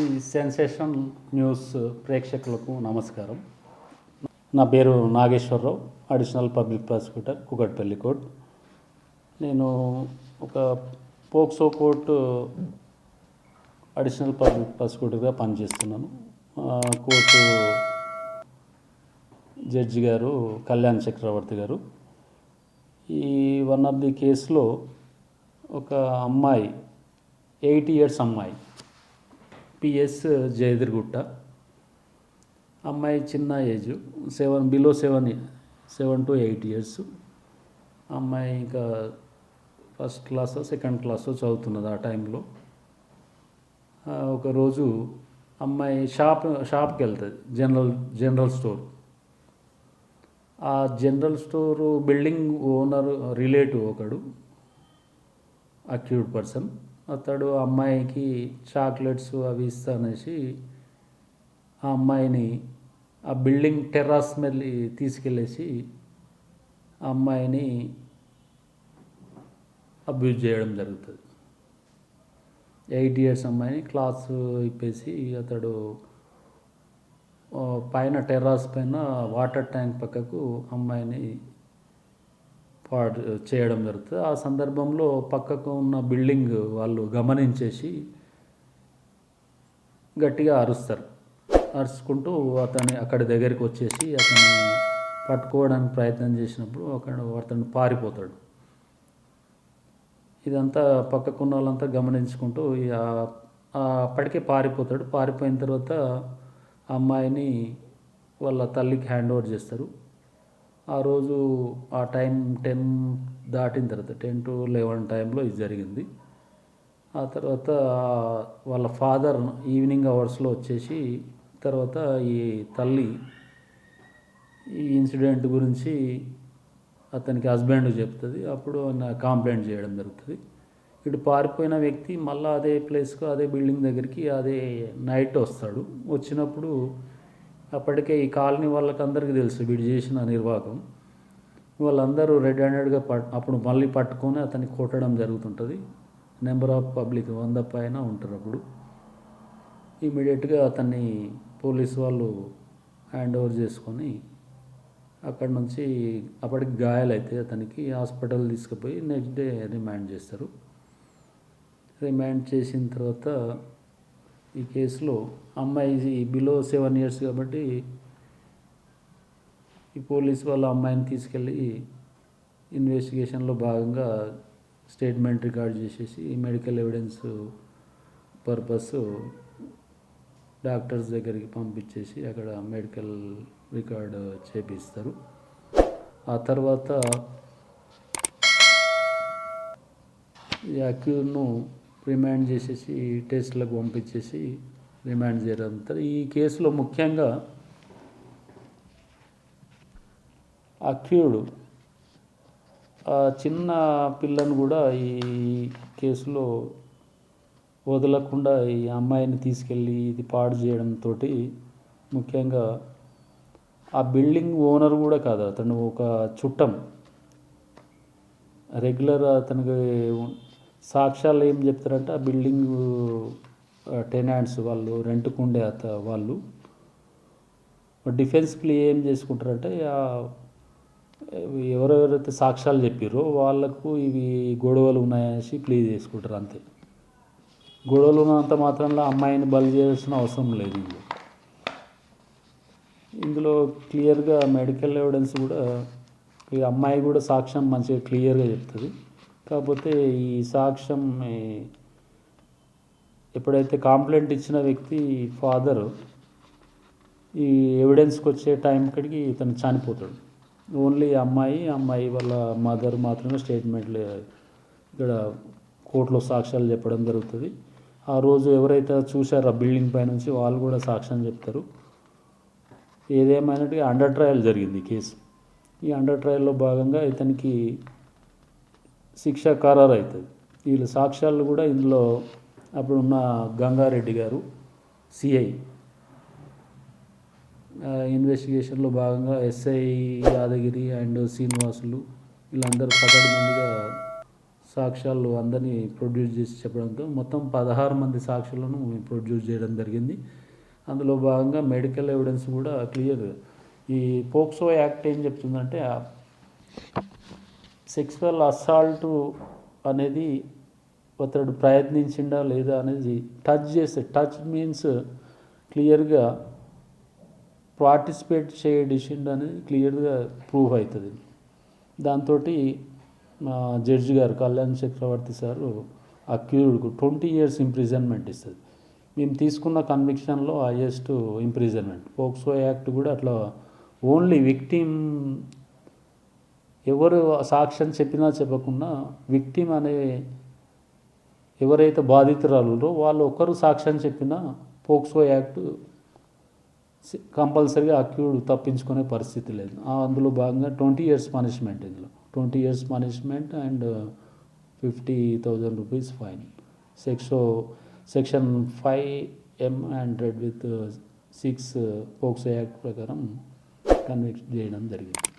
ఈ sensation news ప్రేక్షకులకు నమస్కారం. నా పేరు Nageswararao additional public prosecutor Kukatpally court నేను ఒక పోక్సో కోర్టు అడిషనల్ పబ్లిక్ ప్రాసిక్యూటర్గా పనిచేస్తున్నాను. కోర్టు జడ్జి గారు కళ్యాణ్ చక్రవర్తి గారు. ఈ వన్ ఆఫ్ ది కేసులో ఒక అమ్మాయి ఎయిట్ ఇయర్స్ అమ్మాయి పిఎస్ జయదిర్గుట్ట అమ్మాయి చిన్న age seven below seven seven to eight years అమ్మాయి ఇంకా ఫస్ట్ క్లాస్ సెకండ్ క్లాస్ చదువుతున్నది ఆ టైంలో ఒకరోజు అమ్మాయి షాప్ షాప్కి వెళ్తుంది జనరల్ జనరల్ స్టోర్ ఆ general store building owner relative ఒకడు అక్యూడ్ పర్సన్ అతడు అమ్మాయికి చాక్లెట్స్ అవి ఇస్తానేసి ఆ అమ్మాయిని ఆ బిల్డింగ్ టెర్రాస్ మీద తీసుకెళ్ళేసి ఆ అమ్మాయిని అబ్యూజ్ చేయడం జరుగుతుంది. ఎయిట్ ఇయర్స్ అమ్మాయిని క్లాస్ ఇప్పేసి అతడు పైన టెర్రాస్ పైన వాటర్ ట్యాంక్ పక్కకు అమ్మాయిని పాడు చేయడం జరుగుతుంది. ఆ సందర్భంలో పక్కకు ఉన్న బిల్డింగ్ వాళ్ళు గమనించేసి గట్టిగా అరుస్తారు. అరుచుకుంటూ అతని అక్కడి దగ్గరికి వచ్చేసి అతన్ని పట్టుకోవడానికి ప్రయత్నం చేసినప్పుడు అక్కడ అతను పారిపోతాడు. ఇదంతా పక్కకున్న వాళ్ళంతా గమనించుకుంటూ అప్పటికే పారిపోతాడు. పారిపోయిన తర్వాత ఆ అమ్మాయిని వాళ్ళ తల్లికి హ్యాండ్ ఓవర్ చేస్తారు. ఆ రోజు ఆ టైం టెన్ దాటిన తర్వాత టెన్ టు లెవెన్ టైంలో ఇది జరిగింది. ఆ తర్వాత వాళ్ళ ఫాదర్ ఈవినింగ్ అవర్స్లో వచ్చేసి తర్వాత ఈ తల్లి ఈ ఇన్సిడెంట్ గురించి అతనికి హస్బెండ్ చెప్తుంది. అప్పుడు ఆయన కంప్లైంట్ చేయడం జరుగుతుంది. ఇటు పారిపోయిన వ్యక్తి మళ్ళీ అదే ప్లేస్కు అదే బిల్డింగ్ దగ్గరికి అదే నైట్ వస్తాడు. వచ్చినప్పుడు అప్పటికే ఈ కాలనీ వాళ్ళకందరికీ తెలుసు వీడు చేసిన నిర్వాహకం. వాళ్ళందరూ రెడ్ హ్యాండెడ్గా పట్ అప్పుడు మళ్ళీ పట్టుకొని అతన్ని కొట్టడం జరుగుతుంటుంది. నెంబర్ ఆఫ్ పబ్లిక్ వంద పైన ఉంటారు అప్పుడు. ఇమీడియట్గా అతన్ని పోలీస్ వాళ్ళు హ్యాండ్ ఓవర్ చేసుకొని అక్కడ నుంచి అప్పటికి గాయాలైతే అతనికి హాస్పిటల్ తీసుకుపోయి నెక్స్ట్ డే రిమాండ్ చేస్తారు. రిమాండ్ చేసిన తర్వాత ఈ కేసులో అమ్మాయి బిలో సెవెన్ ఇయర్స్ కాబట్టి ఈ పోలీస్ వాళ్ళ అమ్మాయిని తీసుకెళ్ళి ఇన్వెస్టిగేషన్లో భాగంగా స్టేట్మెంట్ రికార్డ్ చేసేసి మెడికల్ ఎవిడెన్స్ పర్పస్ డాక్టర్స్ దగ్గరికి పంపించేసి అక్కడ మెడికల్ రికార్డ్ చేపిస్తారు. ఆ తర్వాత ఈ అక్యూర్ను రిమాండ్ చేసేసి టెస్ట్లకు పంపించేసి రిమాండ్ చేయడం. ఈ కేసులో ముఖ్యంగా అక్యూడు ఆ చిన్న పిల్లను కూడా ఈ కేసులో వదలకుండా ఈ అమ్మాయిని తీసుకెళ్ళి ఇది పాడు చేయడంతో ముఖ్యంగా ఆ బిల్డింగ్ ఓనర్ కూడా కాదు అతను ఒక చుట్టం. రెగ్యులర్ అతనికి సాక్ష్యాలు ఏం చెప్తారంటే ఆ బిల్డింగ్ టెనాంట్స్ వాళ్ళు రెంట్కుండే అత వాళ్ళు డిఫెన్స్ ప్లే ఏం చేసుకుంటారంటే ఎవరెవరైతే సాక్ష్యాలు చెప్పారో వాళ్ళకు ఇవి గొడవలు ఉన్నాయనేసి ప్లే చేసుకుంటారు అంతే. గొడవలు ఉన్నంత మాత్రంలో అమ్మాయిని బలి చేయాల్సిన అవసరం లేదు ఇందులో. ఇందులో క్లియర్గా మెడికల్ ఎవిడెన్స్ కూడా ఈ అమ్మాయి కూడా సాక్ష్యం మంచిగా క్లియర్గా చెప్తుంది. కాకపోతే ఈ సాక్ష్యం ఎప్పుడైతే కాంప్లైంట్ ఇచ్చిన వ్యక్తి ఫాదర్ ఈ ఎవిడెన్స్కి వచ్చే టైం కడికి ఇతను చనిపోతాడు. ఓన్లీ అమ్మాయి అమ్మాయి వాళ్ళ మదర్ మాత్రమే స్టేట్మెంట్లు ఇక్కడ కోర్టులో సాక్ష్యాలు చెప్పడం జరుగుతుంది. ఆ రోజు ఎవరైతే చూశారో ఆ బిల్డింగ్ పై నుంచి వాళ్ళు కూడా సాక్ష్యం చెప్తారు. ఏదేమైనట్టుగా అండర్ ట్రయల్ జరిగింది కేసు ఈ అండర్ ట్రయల్లో భాగంగా ఇతనికి శిక్ష ఖరారు అవుతుంది వీళ్ళ సాక్ష్యాలు కూడా ఇందులో అప్పుడున్న గంగారెడ్డి గారు సిఐ. ఇన్వెస్టిగేషన్లో భాగంగా ఎస్ఐ యాదగిరి అండ్ శ్రీనివాసులు వీళ్ళందరూ పకడ్బందీగా సాక్ష్యాలు అందరినీ ప్రొడ్యూస్ చేసి చెప్పడంతో మొత్తం పదహారు మంది సాక్షులను ప్రొడ్యూస్ చేయడం జరిగింది. అందులో భాగంగా మెడికల్ ఎవిడెన్స్ కూడా క్లియర్. ఈ పోక్సో యాక్ట్ ఏం చెప్తుందంటే సెక్సువల్ అసాల్ట్ అనేది అతడు ప్రయత్నించిండా లేదా అనేది టచ్ చేస్తే టచ్ మీన్స్ క్లియర్గా పార్టిసిపేట్ చేయడిసిండు అనేది క్లియర్గా ప్రూవ్ అవుతుంది. దాంతో మా జడ్జి గారు కళ్యాణ్ చక్రవర్తి సారు అక్యూర్డ్కు ట్వంటీ ఇయర్స్ ఇంప్రిజన్మెంట్ ఇస్తుంది. మేము తీసుకున్న కన్విక్షన్లో హైయెస్ట్ ఇంప్రిజన్మెంట్ పోక్సో యాక్ట్ కూడా అట్లా ఓన్లీ విక్టిమ్ ఎవరు సాక్ష్యం చెప్పినా చెప్పకుండా విక్టిమ్ అనే ఎవరైతే బాధితురాలురో వాళ్ళు ఒక్కరు సాక్ష్యం చెప్పినా పోక్సో యాక్ట్ కంపల్సరీగా అక్యూడ్ తప్పించుకునే పరిస్థితి లేదు. అందులో భాగంగా ట్వంటీ ఇయర్స్ పనిష్మెంట్ ఇందులో. Twenty years punishment and fifty thousand rupees fine. సెక్షో section five M hundred with six POCSO act ప్రకారం కన్విక్ట్ చేయడం జరిగింది.